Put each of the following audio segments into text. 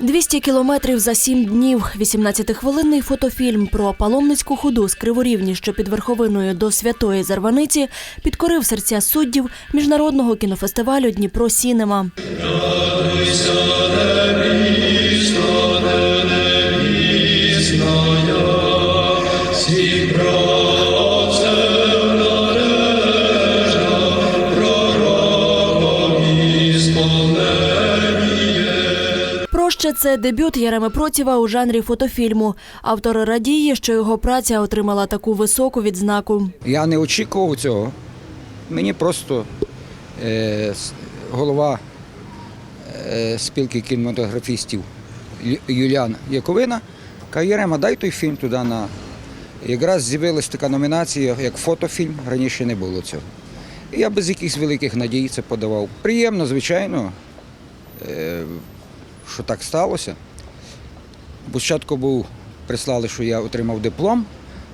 200 кілометрів за сім днів. 18-хвилинний фотофільм про паломницьку ходу з Криворівні, що під верховиною до святої Зарваниці, підкорив серця суддів міжнародного кінофестивалю Дніпро Сінема. Проще це дебют Яреми Процєва у жанрі фотофільму. Автор радіє, що його праця отримала таку високу відзнаку. Я не очікував цього. Мені просто е, голова е, спілки кінематографістів Юліан Яковина каже, Єрема, дай той фільм туди на. Якраз з'явилася така номінація, як фотофільм, раніше не було цього. Я без якихось великих надій це подавав. Приємно, звичайно, е, що так сталося. Спочатку був, прислали, що я отримав диплом,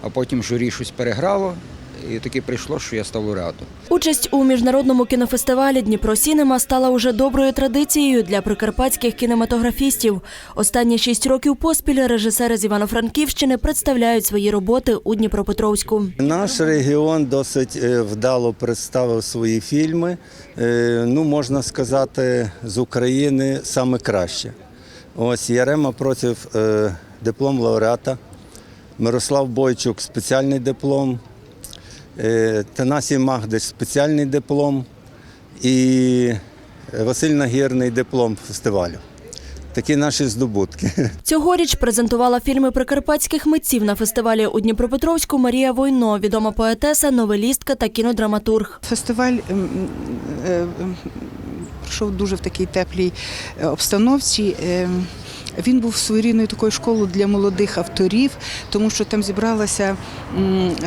а потім журі щось переграло, і таки прийшло, що я став лауреатом. Участь у міжнародному кінофестивалі Дніпро Сінема стала уже доброю традицією для прикарпатських кінематографістів. Останні шість років поспіль режисери з Івано-Франківщини представляють свої роботи у Дніпропетровську. Наш регіон досить е, вдало представив свої фільми. Е, Ну, можна сказати, з України саме краще. Ось Ярема проти е, диплом лауреата, Мирослав Бойчук спеціальний диплом, Танасій Магдич спеціальний диплом і Василь Нагірний диплом фестивалю. Такі наші здобутки. Цьогоріч презентувала фільми прикарпатських митців на фестивалі у Дніпропетровську Марія Войно, відома поетеса, новелістка та кінодраматург. Фестиваль ем, е, ем, пройшов дуже в такій теплій е, обстановці. Він був своєрідною такою школою для молодих авторів, тому що там зібралася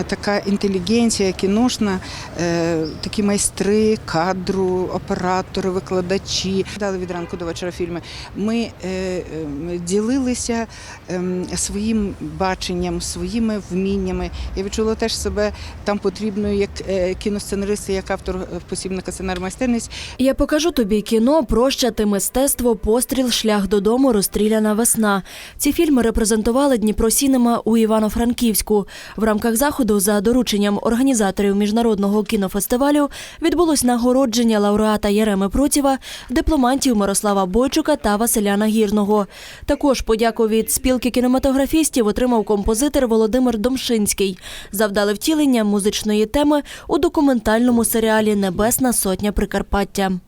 така інтелігенція кіношна, е, такі майстри кадру, оператори, викладачі. Дали від ранку до вечора фільми. Ми е, ем, ділилися ем, своїм баченням, своїми вміннями. Я відчула теж себе там потрібною як е, кіносценарист, як автор е, посібника сценар майстерність. Я покажу тобі кіно, прощати мистецтво, постріл, шлях додому, розстріляна весна. Ці фільми репрезентували Дніпро Сінема у Івано-Франківську. В рамках заходу за дорученням організаторів міжнародного кінофестивалю відбулось нагородження лауреата Яреми Процєва, дипломантів Мирослава Бойчука та Василя Нагірного. Також подяку від спілки кінематографістів отримав композитор Володимир Домшинський. Завдали втілення музичної теми у документальному серіалі Небесна сотня Прикарпаття.